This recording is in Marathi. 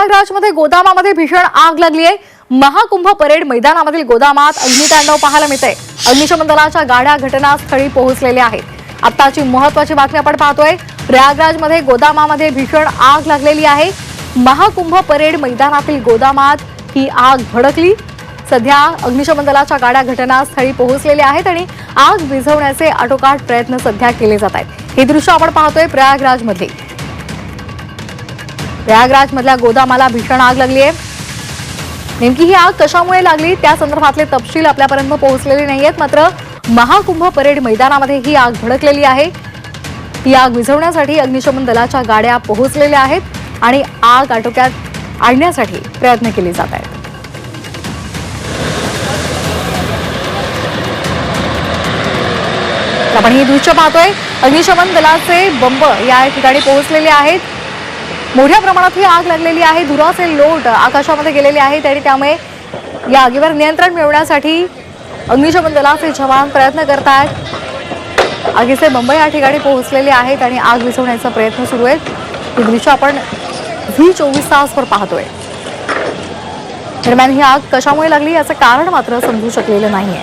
प्रयागराजमध्ये गोदामामध्ये भीषण आग लागली आहे. महाकुंभ परेड मैदानामधील गोदामात अग्नितांडव पाहायला मिळते अग्निशमन दलाच्या गाड्या घटनास्थळी पोहोचलेल्या आहेत. आत्ताची महत्वाची बातमी आपण पाहतोय. प्रयागराजमध्ये गोदामामध्ये भीषण आग लागलेली आहे. महाकुंभ परेड मैदानातील गोदामात ही आग भडकली. सध्या अग्निशमन दलाच्या गाड्या घटनास्थळी पोहोचलेल्या आहेत आणि आग विझवण्याचे आटोकाट प्रयत्न सध्या केले जात आहेत. हे दृश्य आपण पाहतोय प्रयागराजमध्ये. प्रयागराजमधल्या गोदामाला भीषण आग लागली आहे. नेमकी ही आग कशामुळे लागली? त्या संदर्भातले तपशील आपल्यापर्यंत पोहोचलेले नाही आहेत मात्र महाकुंभ परेड मैदानामध्ये ही आग भडकलेली आहे. ही आग विझवण्यासाठी अग्निशमन दलाच्या गाड्या पोहोचलेल्या आहेत आणि आग आटोक्यात आणण्यासाठी प्रयत्न केले जात आहेत. आपण ही दृश्य पाहतोय. अग्निशमन दलाचे बंब या ठिकाणी पोहोचलेले आहेत. मोठ्या प्रमाणात ही आग लागलेली आहे धुराचे लोट आकाशामध्ये गेलेले आहेत आणि त्यामुळे या आगीवर नियंत्रण मिळवण्यासाठी अग्निशमन दलाचे जवान प्रयत्न करत आहेत आगीचे मुंबई या ठिकाणी पोहोचलेले आहेत आणि आग विझवण्याचा प्रयत्न सुरू आहे ही दृश्य आपण व्ही चोवीस तासवर पाहतोय. दरम्यान ही आग कशामुळे लागली याचं कारण मात्र समजू शकलेलं नाहीये.